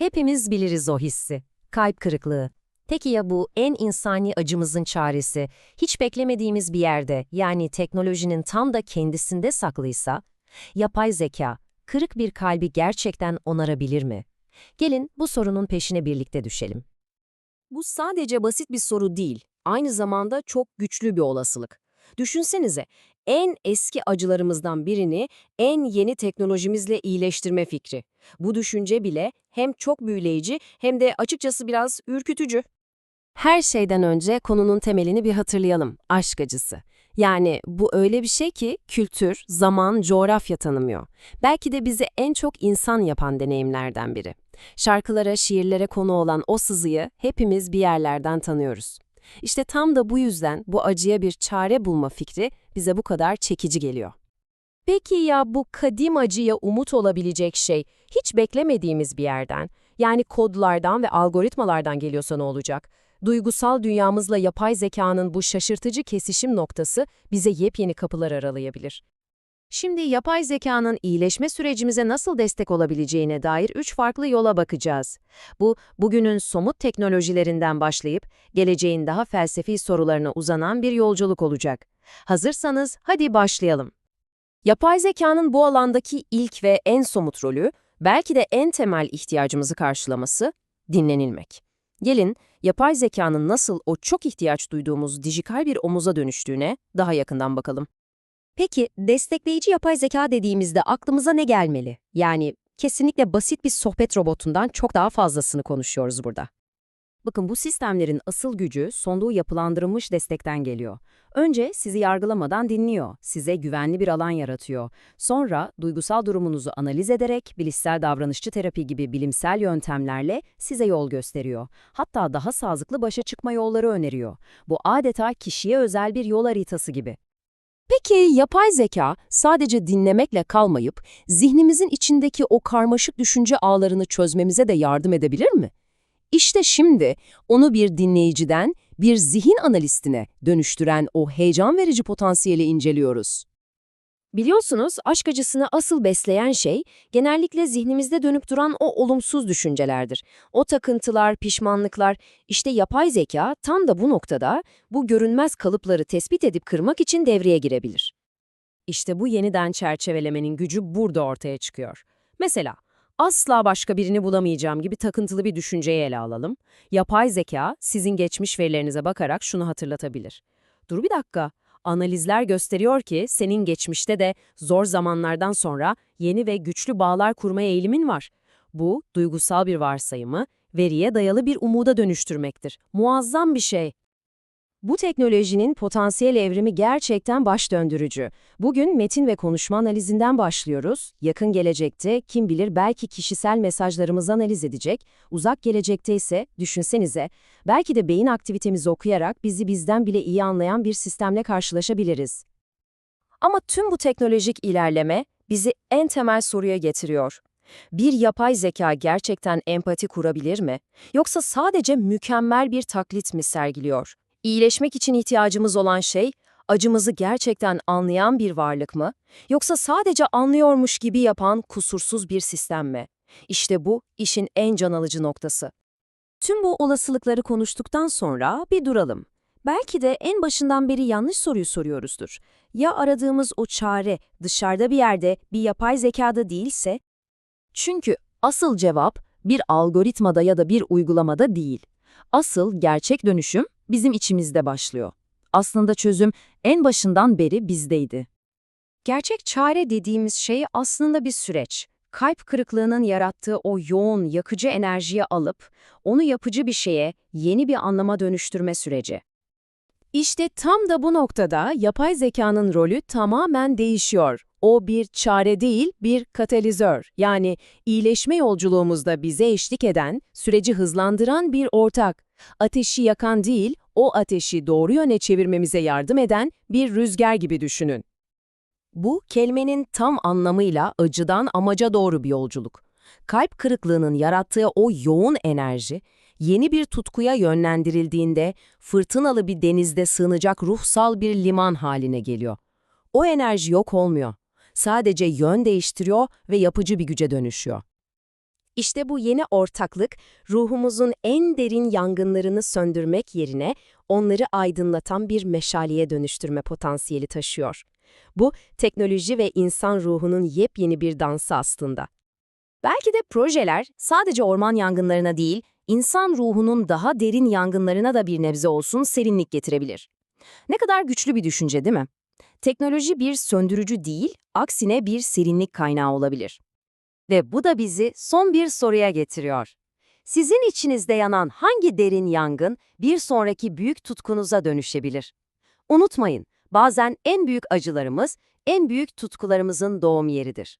Hepimiz biliriz o hissi. Kalp kırıklığı. Peki ya bu en insani acımızın çaresi, hiç beklemediğimiz bir yerde, yani teknolojinin tam da kendisinde saklıysa, yapay zeka, kırık bir kalbi gerçekten onarabilir mi? Gelin bu sorunun peşine birlikte düşelim. Bu sadece basit bir soru değil, aynı zamanda çok güçlü bir olasılık. Düşünsenize, en eski acılarımızdan birini en yeni teknolojimizle iyileştirme fikri. Bu düşünce bile hem çok büyüleyici hem de açıkçası biraz ürkütücü. Her şeyden önce konunun temelini bir hatırlayalım, aşk acısı. Yani bu öyle bir şey ki kültür, zaman, coğrafya tanımıyor. Belki de bizi en çok insan yapan deneyimlerden biri. Şarkılara, şiirlere konu olan o sızıyı hepimiz bir yerlerden tanıyoruz. İşte tam da bu yüzden bu acıya bir çare bulma fikri bize bu kadar çekici geliyor. Peki ya bu kadim acıya umut olabilecek şey hiç beklemediğimiz bir yerden, yani kodlardan ve algoritmalardan geliyorsa ne olacak? Duygusal dünyamızla yapay zekanın bu şaşırtıcı kesişim noktası bize yepyeni kapılar aralayabilir. Şimdi yapay zekanın iyileşme sürecimize nasıl destek olabileceğine dair üç farklı yola bakacağız. Bu, bugünün somut teknolojilerinden başlayıp geleceğin daha felsefi sorularına uzanan bir yolculuk olacak. Hazırsanız hadi başlayalım. Yapay zekanın bu alandaki ilk ve en somut rolü, belki de en temel ihtiyacımızı karşılaması, dinlenilmek. Gelin, yapay zekanın nasıl o çok ihtiyaç duyduğumuz dijital bir omuza dönüştüğüne daha yakından bakalım. Peki, destekleyici yapay zeka dediğimizde aklımıza ne gelmeli? Yani kesinlikle basit bir sohbet robotundan çok daha fazlasını konuşuyoruz burada. Bakın bu sistemlerin asıl gücü sonduğu yapılandırılmış destekten geliyor. Önce sizi yargılamadan dinliyor, size güvenli bir alan yaratıyor. Sonra duygusal durumunuzu analiz ederek bilişsel davranışçı terapi gibi bilimsel yöntemlerle size yol gösteriyor. Hatta daha sağlıklı başa çıkma yolları öneriyor. Bu adeta kişiye özel bir yol haritası gibi. Peki yapay zeka sadece dinlemekle kalmayıp zihnimizin içindeki o karmaşık düşünce ağlarını çözmemize de yardım edebilir mi? İşte şimdi onu bir dinleyiciden bir zihin analistine dönüştüren o heyecan verici potansiyeli inceliyoruz. Biliyorsunuz aşk acısını asıl besleyen şey genellikle zihnimizde dönüp duran o olumsuz düşüncelerdir. O takıntılar, pişmanlıklar, işte yapay zeka tam da bu noktada bu görünmez kalıpları tespit edip kırmak için devreye girebilir. İşte bu yeniden çerçevelemenin gücü burada ortaya çıkıyor. Mesela asla başka birini bulamayacağım gibi takıntılı bir düşünceyi ele alalım. Yapay zeka sizin geçmiş verilerinize bakarak şunu hatırlatabilir. Dur bir dakika, analizler gösteriyor ki senin geçmişte de zor zamanlardan sonra yeni ve güçlü bağlar kurmaya eğilimin var. Bu, duygusal bir varsayımı, veriye dayalı bir umuda dönüştürmektir. Muazzam bir şey. Bu teknolojinin potansiyel evrimi gerçekten baş döndürücü. Bugün metin ve konuşma analizinden başlıyoruz. Yakın gelecekte kim bilir belki kişisel mesajlarımızı analiz edecek. Uzak gelecekte ise düşünsenize belki de beyin aktivitemizi okuyarak bizi bizden bile iyi anlayan bir sistemle karşılaşabiliriz. Ama tüm bu teknolojik ilerleme bizi en temel soruya getiriyor. Bir yapay zeka gerçekten empati kurabilir mi? Yoksa sadece mükemmel bir taklit mi sergiliyor? İyileşmek için ihtiyacımız olan şey, acımızı gerçekten anlayan bir varlık mı? Yoksa sadece anlıyormuş gibi yapan kusursuz bir sistem mi? İşte bu, işin en can alıcı noktası. Tüm bu olasılıkları konuştuktan sonra bir duralım. Belki de en başından beri yanlış soruyu soruyoruzdur. Ya aradığımız o çare dışarıda bir yerde bir yapay zekada değilse? Çünkü asıl cevap bir algoritmada ya da bir uygulamada değil. Asıl gerçek dönüşüm bizim içimizde başlıyor. Aslında çözüm en başından beri bizdeydi. Gerçek çare dediğimiz şey aslında bir süreç. Kalp kırıklığının yarattığı o yoğun, yakıcı enerjiyi alıp onu yapıcı bir şeye, yeni bir anlama dönüştürme süreci. İşte tam da bu noktada yapay zekanın rolü tamamen değişiyor. O bir çare değil, bir katalizör. Yani iyileşme yolculuğumuzda bize eşlik eden, süreci hızlandıran bir ortak. Ateşi yakan değil, o ateşi doğru yöne çevirmemize yardım eden bir rüzgar gibi düşünün. Bu, kelimenin tam anlamıyla acıdan amaca doğru bir yolculuk. Kalp kırıklığının yarattığı o yoğun enerji, yeni bir tutkuya yönlendirildiğinde fırtınalı bir denizde sığınacak ruhsal bir liman haline geliyor. O enerji yok olmuyor. Sadece yön değiştiriyor ve yapıcı bir güce dönüşüyor. İşte bu yeni ortaklık, ruhumuzun en derin yangınlarını söndürmek yerine onları aydınlatan bir meşaleye dönüştürme potansiyeli taşıyor. Bu, teknoloji ve insan ruhunun yepyeni bir dansı aslında. Belki de projeler sadece orman yangınlarına değil, insan ruhunun daha derin yangınlarına da bir nebze olsun serinlik getirebilir. Ne kadar güçlü bir düşünce değil mi? Teknoloji bir söndürücü değil, aksine bir serinlik kaynağı olabilir. Ve bu da bizi son bir soruya getiriyor. Sizin içinizde yanan hangi derin yangın bir sonraki büyük tutkunuza dönüşebilir? Unutmayın, bazen en büyük acılarımız, en büyük tutkularımızın doğum yeridir.